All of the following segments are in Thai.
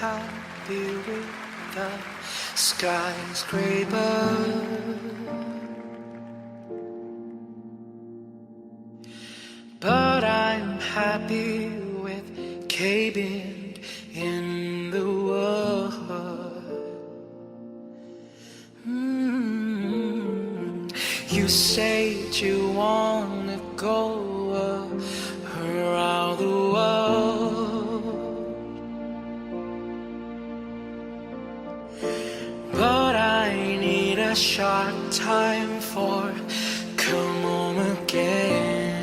happy with the skyscraper. But I'm happy with caving in the world. Mm. You say you want. short time for come home again.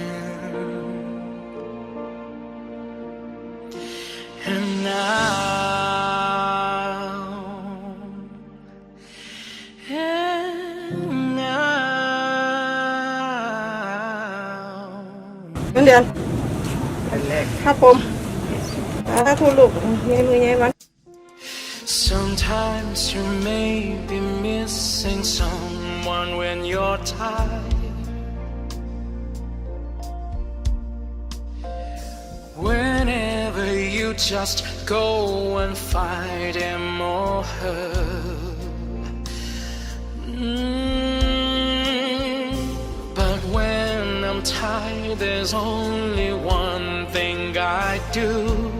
And now, and now. Anh lục, nghe mưa nháy bắn. Sometimes you may be missing someone when you're tired. Whenever you just go and fight him or her. Mm, But when I'm tired, there's only one thing I do.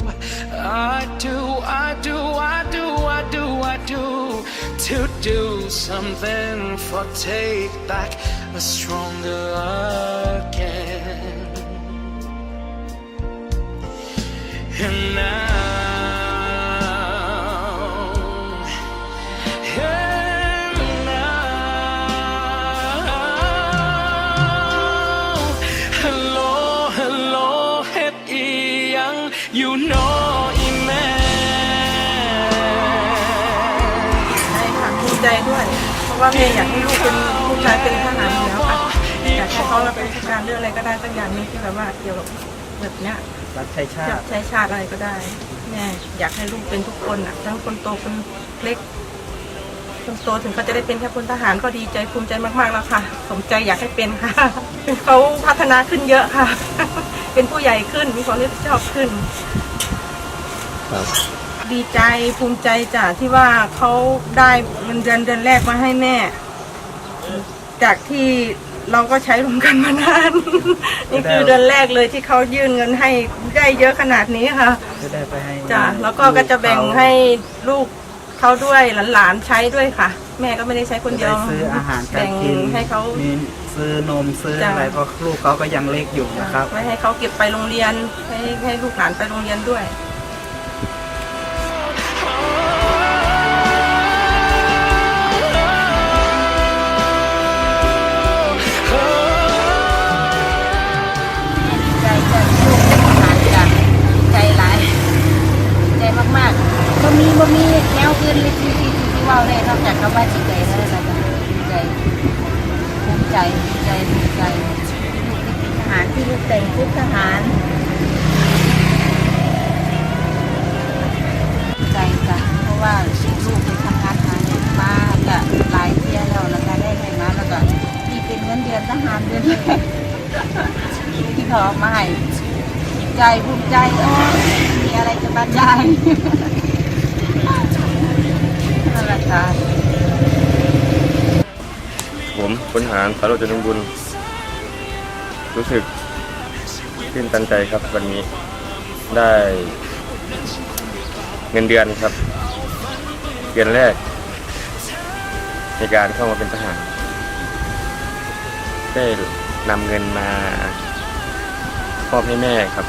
I do, I do, do, To do something for take back a stronger again. And now, and now, hello, hello, het yang, you know, ใจด้วย เพราะว่าแม่อยากให้ลูกเป็นผู้ชายเป็นทหารอยู่แล้วค่ะอยากให้เขารับราชการเรื่องอะไรก็ได้สักอย่างหนึงที่แบบว่าเกี่ยวกับแบบเนี้ยรับใช้ชาจะติ ใช้ชาติอะไรก็ได้แม่อยากให้ลูกเป็นทุกคนอะทั้งคนโตคนเล็กคนโตถึงเขาจะได้เป็นแค่พลทหารก็ดีใจภูมิใจมากๆแล้วค่ะ สมใจอยากให้เป็นค่ะ เขาพัฒนาขึ้นเยอะค่ะ เป็นผู้ใหญ่ขึ้นมีความรับผิดชอบขึ้น ครับ ดีใจภูมิใจจ้ะที่ว่าเขาได้เงินเดือนเดือนแรกมาให้แม่ จากที่เราก็ใช้รวมกันมานาน นี่คือเดือนแรกเลยที่เขายื่นเงินให้ได้เยอะขนาดนี้ค่ะจะได้ไปให้จ้ะแล้วก็ก็จะแบ่งให้ลูกเขาด้วยหลานๆใช้ด้วยค่ะ แม่ก็ไม่ได้ใช้คนเดีจะยวได้ซื้ออาหารการแบ่งกินให้เขา มีซื้อนมซื้อจ้ะ อะไรเพราะลูกเขาก็ยังเล็กอยู่นะครับไว้ให้เขาเก็บไปโรงเรียนให้ให้ลูกหลานไปโรงเรียนด้วย ที่ที่ที่ที่ว้าได้นอกจากคำว่าจิตใจเท่านั้นแหละจ้ะดีใจภูมิใจใจภูมิใจที่ลูกได้เป็นทหารที่ลูกแต่งชุดทหารใจจ้ะเพราะว่าลูกไปทำงานหาเงินมาก็หลายเที่ยแล้วแล้วก็ได้เงินมาแล้วก็ที่เป็นเงินเดือนทหารเดือนแรกที่เขาเอมาให้ใจภูมิใจอ้ยมีอะไรจะบรรยาย ค่ะ ผมพลหารสารโรจนบุญ รู้สึกตื่นตันใจครับวันนี้ได้เงินเดือนครับ เดือนแรก ในการเข้ามาเป็นทหาร ได้นำเงินมามอบให้แม่ครับ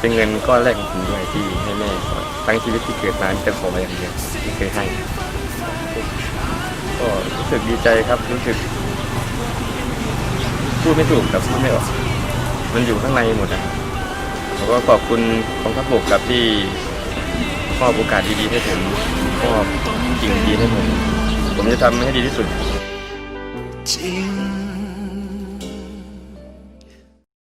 เป็นเงินก้อนแรกของผมด้วยที่ให้แม่ก่อนทั้งชีวิตที่เกิดมาจะขอมาอย่างเดียวไม่เคยให้ ก็รู้สึกดีใจครับ รู้สึกพูดไม่ถูกกับพูดไม่ออก มันอยู่ข้างในหมดนะแล้วก็ขอบคุณกองทัพบกครับที่มอบโอกาสดีๆให้ผมมอบสิ่งดีให้ผม ผมจะทำให้ดีที่สุดจริง